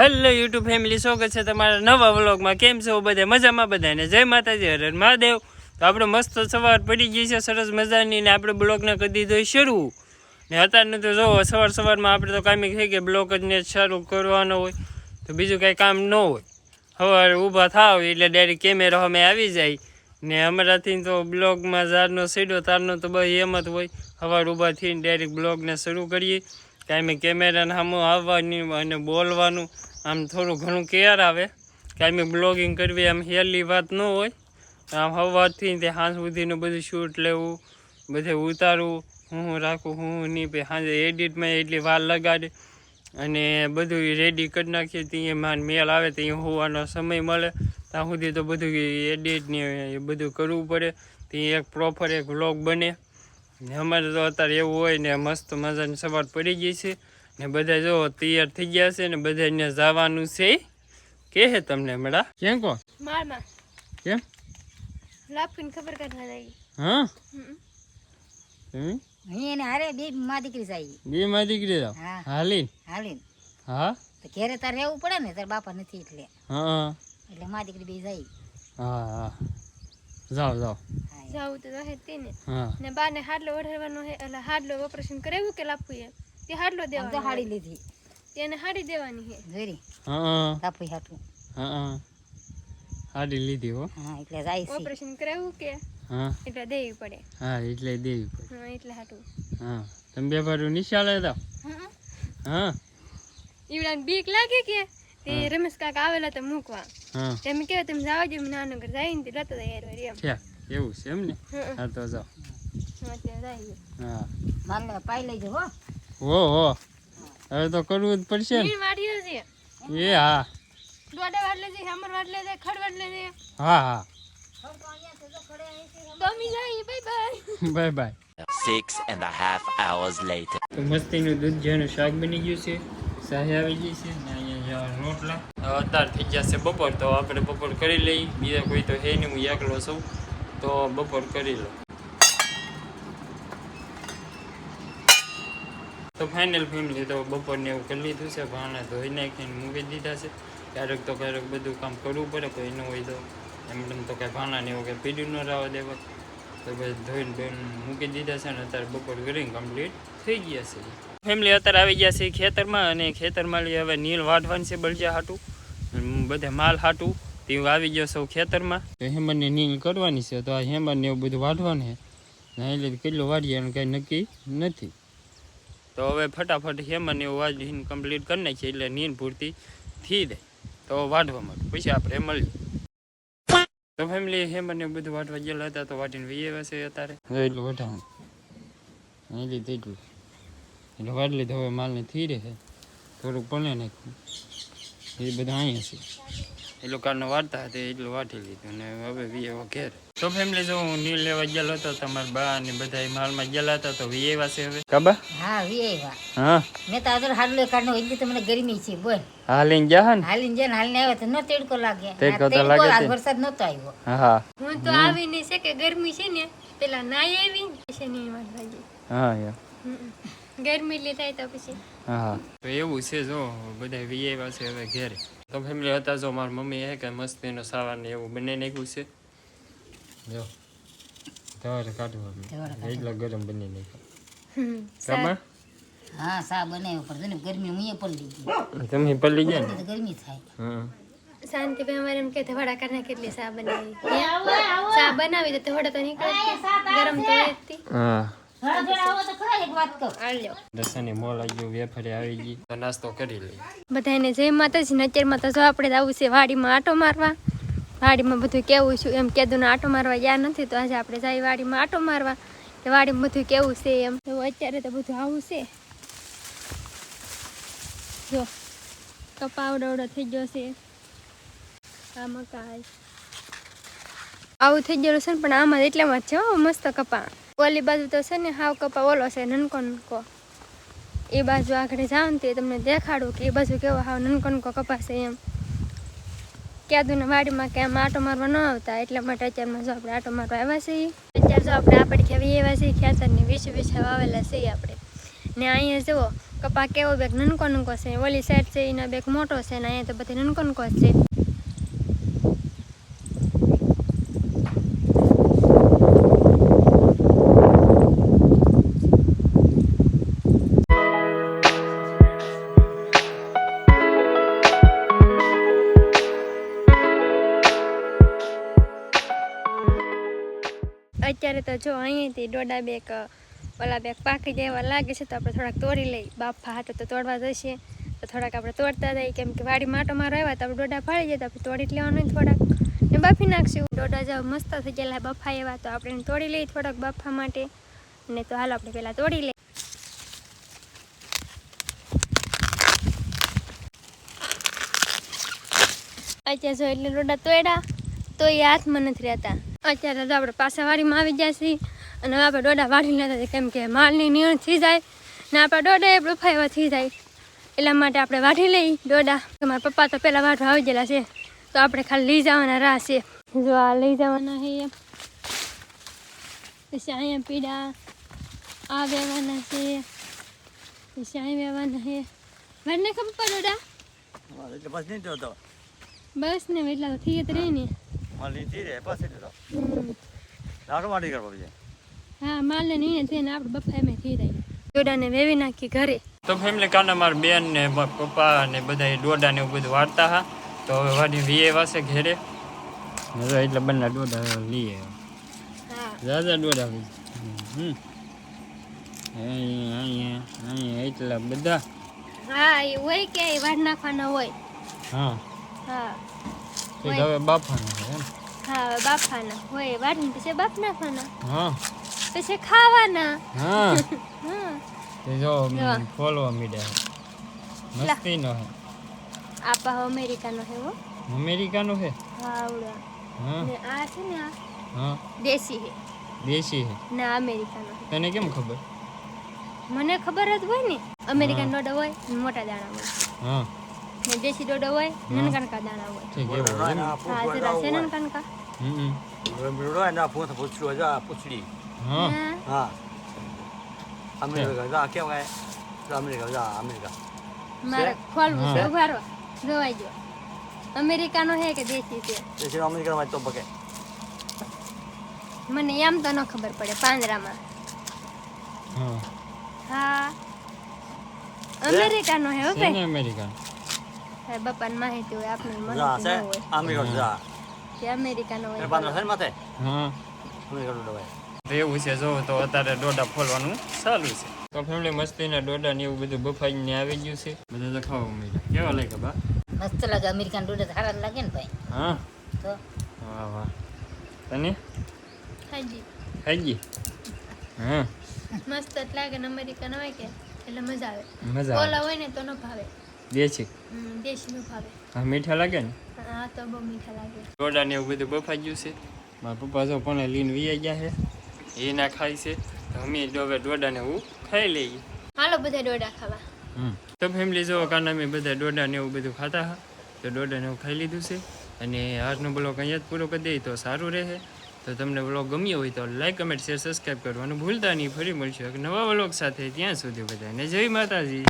Hello YouTube family સ્વાગત છે તમારા નવા વ્લોગમાં. કેમ છો બધા? મજામાં બધાને? જય માતાજી. હર મહાદેવ. તો આપણે મસ્ત સવાર પડી ગઈ છે. સરસ મજાની ને આપણે બ્લોગને કરી દીધો શરૂ. ને અત્યારને તો જો, સવાર સવારમાં આપણે તો કામી થઈ કે બ્લોગ જ ને શરૂ કરવાનો હોય. તો બીજું કાંઈ કામ ન હોય. સવારે ઊભા થાવ એટલે ડાયરેક્ટ કેમેરા અમે આવી જાય. ને અમારાથી તો બ્લોગમાં ઝાડનો સીડો તારનો તો બસ એમ જ હોય. સવાર ઊભા થઈને ડાયરેક્ટ બ્લોગને શરૂ કરીએ. કાંઈ કેમેરાને સામે આવવાની અને બોલવાનું. આમ થોડું ઘણું કેર આવે કાંઈ બ્લોગિંગ કરવી, આમ હેલી વાત ન હોય. આમ હવાથી તે સાંજ સુધીનું બધું શૂટ લેવું, બધે ઉતારવું, હું હું રાખું, હું હું નહીં, પછી સાંજે એડિટમાં એટલી વાર લગાડે અને બધું રેડી કરી નાખીએ, ત્યાં માન મેલ આવે, ત્યાં હોવાનો સમય મળે. ત્યાં સુધી તો બધું એડિટ ને એ બધું કરવું પડે. ત્યાં એક પ્રોપર એક વ્લોગ બને. અમારે તો અત્યારે એવું હોય ને મસ્ત મજાની સવાર પડી ગઈ છે. ને બધા જો તૈયાર થઈ ગયા છે ને બધાને જવાનું છે. કે હે તમને મેડા કેમ કો? મારમાં કેમ? લાફીને ખબર કાઢવા જાય હા? હમ. એને હારે બે માં દીકરી જાય બે માં દીકરી જાવ હાલીન? હાલી હાલી હા? તો ઘેરે તાર રહેવું પડે ને તાર બાપા નથી એટલે. હા. એટલે માં દીકરી બે જાય. હા હા. જાઓ જાઓ. હા. તો રહે હા. ને બાને હાડલો ઓઢવાનો હે એટલે હાડલો ઓપરેશન કરાવ્યું કે લાફું એ તે હાડલો દેવાનો તો હાડી લીધી. તેને હાડી દેવાની હે. જોરી હા. કાપી હાટું. હા હાડી લીધી હો. હા એટલે જાય છે. ઓપરેશન કરાવું કે? હા. એટલે દેવી પડે. હા એટલે દેવી પડે. હા એટલે હાટું. હા. તમે બે ભાડું નિશાળે જાઓ. હા ઈવડાને બીક લાગે કે? તે રમેશ કાકા આવેલા તો મૂકવા. હા. તેમ કે તમે જાવ જો નાનો ઘર જાય ને તે લેતો જાય એમ. છે. એવું છે એમ ને? હા તો જાઓ. હા ત્યાં જાય હા. માલ પાઈ લેજો હો. હો હો. હવે તો કરવું જ પડશે ને. એ હા. દોડા વાટલે છે હેમર વાટલે છે ખડ વાટલે છે. હા હા. તો જાય bye bye. Bye bye. Six and a half hours તો મસ્તીનું દૂધ જેનું શાક બની ગયું છે. શાહી આવી ગઈ છે ને અહીંયા રોટલા. હવે અત્યારે થઈ જશે બપોર તો આપણે બપોર કરી લઈ બીજા કોઈ તો હે નહીં હું એકલો છું. તો બપોર કરી લો તો ફાઇનલ ફેમિલી તો બપોરને એવું કરી લીધું છે, ભાણા ધોઈ નાખીને મૂકી દીધા છે. ક્યારેક તો ક્યારેક બધું કામ કરવું પડે, કોઈ ન હોય તો એમ તેમ તો કાંઈ ભાણાને એવું કંઈ પીડ્યું ન રહેવા દેવા. તો પછી ધોઈને ધોઈને મૂકી દીધા છે ને અત્યારે બપોર કરીને કમ્પ્લીટ થઈ ગયા છે. ફેમિલી અત્યારે આવી ગયા છે ખેતરમાં અને ખેતરમાં લઈ હવે નીલ વાઢવાનું છે બળજા હાટું. બધે માલ હાટું તે આવી ગયો સૌ ખેતરમાં. તો હેમરને નીલ કરવાની છે, તો આ હેમરને એવું બધું વાઢવાનું છે. નહીં એટલે કેટલું વાઢીએ એનું કાંઈ નક્કી નથી. તો હવે ફટાફટ હેમરને એવું વાજીને કમ્પ્લીટ કરી નાખીએ એટલે નીંદ પૂરતી થઈ જાય. તો વાઢવા માટે પછી આપણે મળીએ. તો ફેમિલી હેમરને બધું વાટવા ગયેલા હતા તો વાટીને વીએ છે અત્યારે. એટલું વઢાવું. અહીં લીધું એટલું એટલે વાટ તો હવે માલને થઈ રહે થોડુંક પણે નાખ્યું. એ બધા અહીંયા છે. એ લોકોને વાર્તા હતી એટલું વાટી લીધું ને હવે વીએ ઘેર. તો ફેમિલી જો હું નીલ લેવા ગયેલો હતો તમારા બા ને બધા માલમાં ગયેલા હતા તો વીએ છે હવે. કાબા હા વી હા. મેં તો આદર હાડલો કાઢનો એટલે તો મને ગરમી છે બોલ. હાલીન લઈને જા ને? હાલીને ને હાલીને આવ્યો તો ન તેડકો લાગે તેડકો તો લાગે છે. વરસાદ નતો આવ્યો. હા. હા તો આવીને છે કે ગરમી છે ને પેલા નાય આવી ને પછી નહીં હા યાર ગરમી લે થાય તો પછી. હા. તો એવું છે જો બધા વીઆઈ છે હવે ઘેરે. તો ફેમિલી હતા જો મારી મમ્મી એ કે મસ્તીનો સાવાર ને એવું બની નાખ્યું છે. જો તમારે કાઢવું તમારે આપણે. એટલો ગરમ બની નાખ્યો. હમ. કાબા હા સા બનાવ્યો પણ જો ને ગરમી હું પડી ગઈ તમે પલ્લી ગયા ને? તો ગરમી થાય. હા. શાંતિ ભાઈ અમારે એમ કે ધવાડા કરના કેટલી ચા બનાવી. ચા બનાવી તો ધવાડા તો નીકળે જ તે. ગરમ તો હોય જ તે. હા. ઘણા જણા આવો તો ખરા એક વાત કહું. આલ્યો દસાની મોલ આવી ગયું વેફરે આવી ગઈ. તો નાસ્તો કરી લઈ બધાને જય માતાજી ને તો જો આપણે આવું છે વાડીમાં આટો મારવા. વાડીમાં બધું કેવું છું એમ ને આટો મારવા ગયા નથી તો આજે આપણે જાય વાડીમાં આટો મારવા કે વાડીમાં બધું કેવું છે એમ. તો અત્યારે તો બધું આવું છે. જો કપા આવડો થઈ ગયો છે. આ મકાઈ આવું થઈ ગયેલું છે ને પણ આમાં એટલામાં જ છે હો મસ્ત કપા. ઓલી બાજુ તો છે ને હાવ કપા ઓલો છે નનકો નનકો એ બાજુ આગળ ને તે તમને દેખાડું કે એ બાજુ કેવો હાવ નનકો નનકો કપાસે એમ. ક્યાદુને વાડીમાં કે આમ આટો મારવા ન આવતા, એટલા માટે અત્યારમાં જો આપણે આટો મારવા આવ્યા છીએ. અત્યારે જો આપણે આપણે ખેવી એવા છીએ, ખેતરની વીસ વીસ વાવેલા છીએ આપણે. ને અહીંયા જુઓ, કપા કેવો બેગ નનકો નનકો છે, ઓલી સાઈડ છે, એના બેગ મોટો છે, ને અહીંયા તો બધી નનકો નનકો છે. અત્યારે તો જો અહીંયાથી દોડા બેગ ઓલા બેગ પાકી જાય એવા લાગે છે તો આપણે થોડાક તોડી લઈ. બાફા હાથે તો તોડવા જશે. તો થોડાક આપણે તોડતા જઈએ. કેમ કે વાડી માટો મારો આવ્યા તો આપણે ડોડા ફાળી જાય તો આપણે તોડી લેવાનું થોડાક. ને બાફી નાખશું. ડોડા જાવ મસ્ત થઈ ગયેલા બફા એવા. તો આપણે તોડી લઈએ થોડાક બાફા માટે. ને તો હાલો આપણે પહેલાં તોડી લઈએ. અત્યારે જો એટલે રોડા તોડ્યા, તો એ હાથમાં નથી રહેતા. અત્યારે તો આપણે પાછા વાડીમાં આવી જાય છીએ. અને હવે આપણે ડોડા વાળી લેતા કેમ કે માલની નિયણ થઈ જાય ને આપણા ડોડા એ બફાવા થઈ જાય. એટલા માટે આપણે વાઢી લઈ ડોડા મારા પપ્પા તો પહેલાં વાઢવા આવી ગયેલા છે તો આપણે ખાલી લઈ જવાના રાહ છે. જો આ લઈ જવાના છે. એમ પછી અહીંયા પીડા આ વેવાના છે. પછી અહીં વેવાના છે. મને ખબર જોતો. બસ ને એટલા તો થઈ જ રહી ને. માલી રે કરવા હા માલને નહીં થઈને આપણે બફા એમ થઈ જાય દોડાને વેવી નાખી ઘરે. તો ફેમિલી કાના મારા બેન ને પપ્પા ને બધા ડોડા ને એવું બધું વાળતા હા. તો હવે વાડી વીએ વાસે ઘેરે. એટલે બંને દોડા લઈએ હા. દાદા ડોડા હમ. અહીંયા અહીંયા અહીંયા એટલા બધા. હા એ હોય કે વાડ નાખવાના હોય. હા. હવે બાફાના એમ. હા હવે બાફાના હોય. વાઢીને પછી બાફ નાખવાના. હા. પછી ખાવાના. હા. હા. તે જો. ફોલવા મીડ્યા. મસ્તીનો હે આ પાહો અમેરિકાનો છે હો. અમેરિકાનો છે? હા આવડા. હા. ને આ છે ને આ હા. દેશી હે દેશી હે ના અમેરિકાનો તને કેમ ખબર? મને ખબર જ હોય ને. અમેરિકન ડોડો હોય મોટા દાણા હોય હા. ને દેશી ડોડો હોય નનકણકા દાણા હોય. ઠીક એવું હોય એમ? હા જરા છે નનકણકા. હમ મેળો એના પૂછ પૂછડું હજા પૂછડી. હા. હા? અમેરિકા જા કેવાય જા અમેરિકા જા અમેરિકા. મારે ખોલવું છે ઉભારો જોવાઈ ગયો. અમેરિકાનો હે કે દેશી છે? દેશી છે અમેરિકા માં તો બકે મને એમ તો ન ખબર પડે પાંજરામાં. હા. અમેરિકા અમેરિકાનો હે હો ભાઈ? અમેરિકા? હા, બાપાને માહિતી હોય આપણે માહિતી ન હોય. અમેરિકા જા. કે અમેરિકાનો હોય. પાંદરા છે માથે? હા અમેરિકા તો એવું છે જો તો અત્યારે ડોડા ફોલવાનું ચાલુ છે. તો ફેમિલી મસ્તીના ડોડા ને એવું બધું બફાઈને આવી ગયું છે. બધા તો ખાવા મળ્યા કેવા લાગે બા? મસ્ત લાગે અમેરિકન ડોડા તો સારા લાગે ને ભાઈ. હા? તો? વાહ વાહ. તને? હાજી. ગઈ હા. મસ્ત લાગે ને અમેરિકાનો હોય કે એટલે મજા આવે. મજા આવે. ઓલા હોય ને તો ન ભાવે. દેશી? હમ, ભાવે હા મીઠા લાગે ને? હા તો બહુ મીઠા લાગે. ડોડા ને એવું બધું બફાઈ ગયું છે. મારા પપ્પા જો પણ લીન વી ગયા છે. એ ના ખાય છે. તો અમે હવે ડોડા ને હું ખાઈ લઈએ. હાલો બધા ડોડા ખાવા. તો ફેમિલી જો કારણ અમે બધા ડોડા ને એવું બધું ખાતા હા તો ડોડા ને એવું ખાઈ લીધું છે. અને આજનો બ્લોગ અહીંયા જ પૂરો કરી દઈએ તો સારું રહે. તો તમને બ્લોગ ગમ્યો હોય તો લાઈક કમેન્ટ શેર સબસ્ક્રાઈબ કરવાનું ભૂલતા નહીં. ફરી મળશું એક નવા બ્લોગ સાથે. ત્યાં સુધી બધાને જય માતાજી.